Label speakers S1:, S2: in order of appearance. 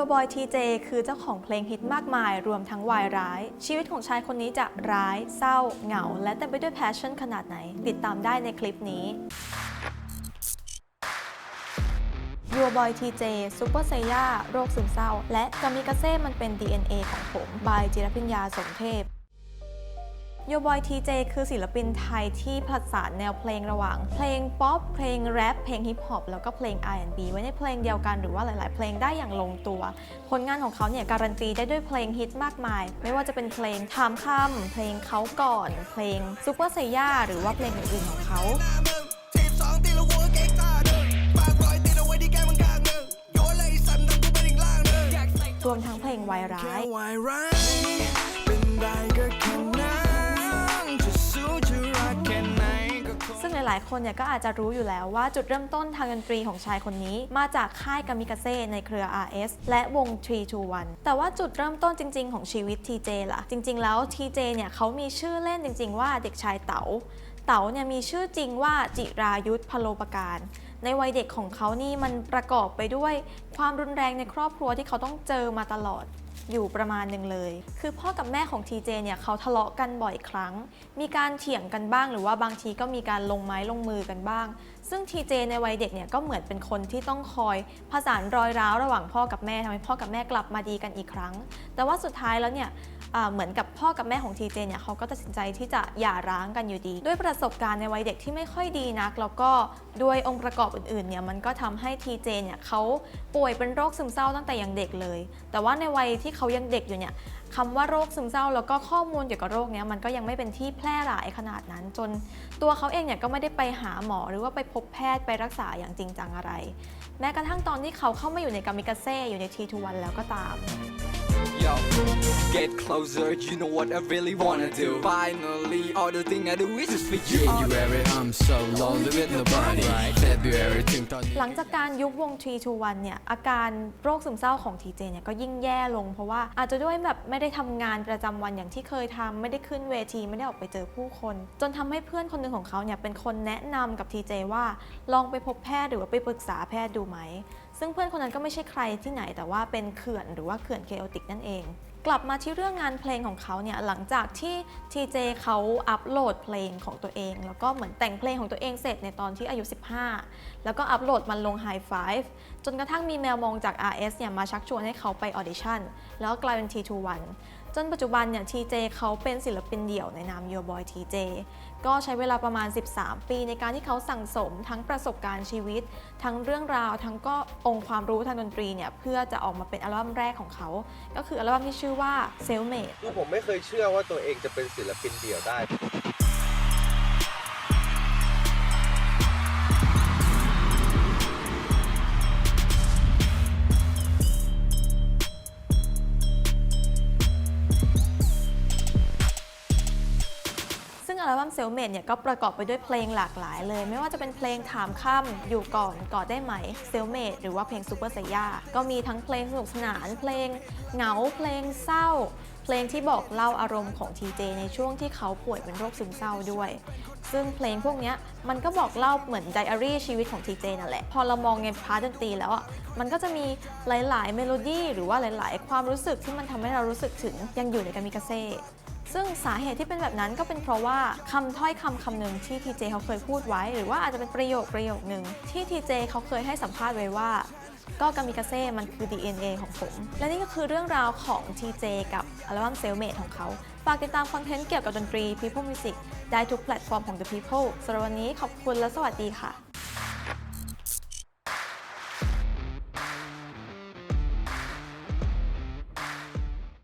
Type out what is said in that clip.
S1: โอบอยทีเจคือเจ้าของเพลงฮิตมากมายรวมทั้งวายร้าย ชีวิตของชายคนนี้จะร้าย เศร้า เหงา และเต็มไปด้วยแพชชั่นขนาดไหน ติดตามได้ในคลิปนี้ยูบอยทีเจซูเปอร์เซย่าโรคซึมเศร้า และกามิกาเซ่มันเป็น DNA ของผม บายจิรพิญญาสมเทพ โยบอยทีเจคือศิลปินไทยที่ผสานแนวเพลงระหว่าง เพลงป๊อป เพลงแรป เพลงฮิปฮอป แล้วก็เพลง R&B ไว้ในเพลงเดียวกันหรือว่าหลาย ๆ เพลงได้อย่างลงตัว ผลงานของเขาเนี่ยการันตีได้ด้วยเพลงฮิตมากมาย ไม่ว่าจะเป็นเพลงถามคำเพลงเขาก่อน เพลงซูเปอร์เซย่าหรือว่าเพลงอื่น ๆ ของเขา
S2: ตรวมทั้งเป็นอีกล่างเด้ออยากใส่
S1: รวมทั้งเพลงวายร้าย ลายๆ คนเนี่ยก็อาจจะรู้อยู่แล้วว่าจุดเริ่มต้นทางดนตรีของชายคนนี้ มาจากค่ายกามิกาเซ่ในเครือ RS และวง321แต่ว่าจุดเริ่มต้นจริง ๆ ของชีวิต TJ ล่ะ จริง ๆ แล้ว TJ เนี่ยเขามีชื่อเล่นจริง ๆ ว่าเด็กชายเต๋าเต๋าเนี่ยมีชื่อจริงว่าจิรายุทธพโลปการ ในวัยเด็กของเขานี่มันประกอบไปด้วยความรุนแรงในครอบครัวที่เขาต้องเจอมาตลอดอยู่ประมาณหนึ่งเลย คือพ่อกับแม่ของ TJ เจเนี่ยเขาทะเลาะกันบ่อยครั้ง มีการเถียงกันบ้าง หรือว่าบางทีก็มีการลงไม้ลงมือกันบ้าง ซึ่ง TJ ในวัยเด็กเนี่ยก็เหมือนเป็นคนที่ต้องคอยผสานรอยร้าวระหว่างพ่อกับแม่ทำให้พ่อกับแม่กลับมาดีกันอีกครั้ง แต่ว่าสุดท้ายแล้วเนี่ย เหมือนกับพ่อกับแม่ของ TJ เจนี่ยเขาก็ตัดสินใจที่จะหย่าร้างกันอยู่ดี ด้วยประสบการณ์ในวัยเด็กที่ไม่ค่อยดีนัก แล้วก็ด้วยองค์ประกอบอื่นๆเนี่ยมันก็ทำให้ TJ เจนี่ยเขาป่วยเป็นโรคซึมเศร้าตั้งแต่ยังเด็กเลย แต่ว่าในวัยที่เขายังเด็กอยู่เนี่ยคำว่าโรคซึมเศร้าแล้วก็ข้อมูลเกี่ยวกับโรคเนี้ยมันก็ยังไม่เป็นที่แพร่หลายขนาดนั้น จนตัวเขาเองเนี่ยก็ไม่ได้ไปหาหมอหรือว่าไปพบแพทย์ไปรักษาอย่างจริงจังอะไร แม้กระทั่งตอนที่เขาเข้ามาอยู่ในกามิกาเซ่อยู่ในทีทูวันแล้วก็ตาม
S3: get closer, you know what I really wanna do. Finally, all the thing I do is just for you.
S4: January I'm so lonely with nobody February ถึงตอนนี้
S1: หลังจากการยุบวง 3 to 1 เนี่ย อาการโรคซึมเศร้าของ TJ เนี่ยก็ยิ่งแย่ลง เพราะว่าอาจจะด้วยแบบไม่ได้ทำงานประจำวันอย่างที่เคยทำไม่ได้ขึ้นเวทีไม่ได้ออกไปเจอผู้คน จนทำให้เพื่อนคนหนึ่งของเขาเนี่ยเป็นคนแนะนำกับ TJ ว่าลองไปพบแพทย์หรือว่าไปปรึกษาแพทย์ดูไหม ซึ่งเพื่อนคนนั้นก็ไม่ใช่ใครที่ไหนแต่ว่าเป็นเขื่อนหรือว่าเขื่อนเคโอติกนั่นเอง กลับมาที่เรื่องงานเพลงของเขาเนี่ยหลังจากที่ TJ เขาอัปโหลดเพลงของตัวเอง แล้วก็เหมือนแต่งเพลงของตัวเองเสร็จในตอนที่อายุ 15 แล้วก็อัปโหลดมันลง High Five จนกระทั่งมีแมวมองจาก RS เนี่ยมาชักชวนให้เขาไปออดิชั่นแล้วกลายเป็น T21 จนปัจจุบันเนี่ย TJ เขาเป็นศิลปินเดี่ยวในนาม Your Boy TJ ก็ใช้เวลาประมาณ 13 ปีในการที่เขาสั่งสมทั้งประสบการณ์ชีวิต ทั้งเรื่องราว ทั้งก็องค์ความรู้ทางดนตรีเนี่ย เพื่อจะออกมาเป็นอัลบั้มแรกของเขา ก็คืออัลบั้มที่ชื่อว่า Selfmade
S5: คือผมไม่เคยเชื่อว่าตัวเองจะเป็นศิลปินเดี่ยวได้
S1: อัลบั้มเซลเมดเนี่ยก็ประกอบไปด้วยเพลงหลากหลายเลย ไม่ว่าจะเป็นเพลงถามค่ำอยู่ก่อนกอดได้ไหมเซลเมดหรือว่าเพลงซูเปอร์ไซย่าก็มีทั้งเพลงสนุกสนาน เพลงเหงาเพลงเศร้า เพลงที่บอกเล่าอารมณ์ของ TJ ในช่วงที่เขาป่วยเป็นโรคซึมเศร้าด้วย ซึ่งเพลงพวกนี้มันก็บอกเล่าเหมือนไดอารี่ชีวิตของ TJ นั่นแหละพอเรามองในพาร์ทดนตรีแล้วอะมันก็จะมีหลาย ๆ เมโลดี้หรือว่าหลาย ๆ ความรู้สึกที่มันทำให้เรารู้สึกถึงยังอยู่ในกามิกาเซ่ ซึ่งสาเหตุที่เป็นแบบนั้นก็เป็นเพราะว่าคำถ้อยคำคำหนึ่งที่ทีเจเขาเคยพูดไว้ หรือว่าอาจจะเป็นประโยคประโยคหนึ่งที่ทีเจเขาเคยให้สัมภาษณ์ไว้ว่าก็กามิกาเซ่ มันคือ DNA ของผม และนี่ก็คือเรื่องราวของ TJ กับอัลบั้ม Selfmade ของเขา ฝากติดตามคอนเทนต์เกี่ยวกับดนตรี People Music ได้ทุกแพลตฟอร์มของ The People สำหรับวันนี้ขอบคุณและสวัสดีค่ะ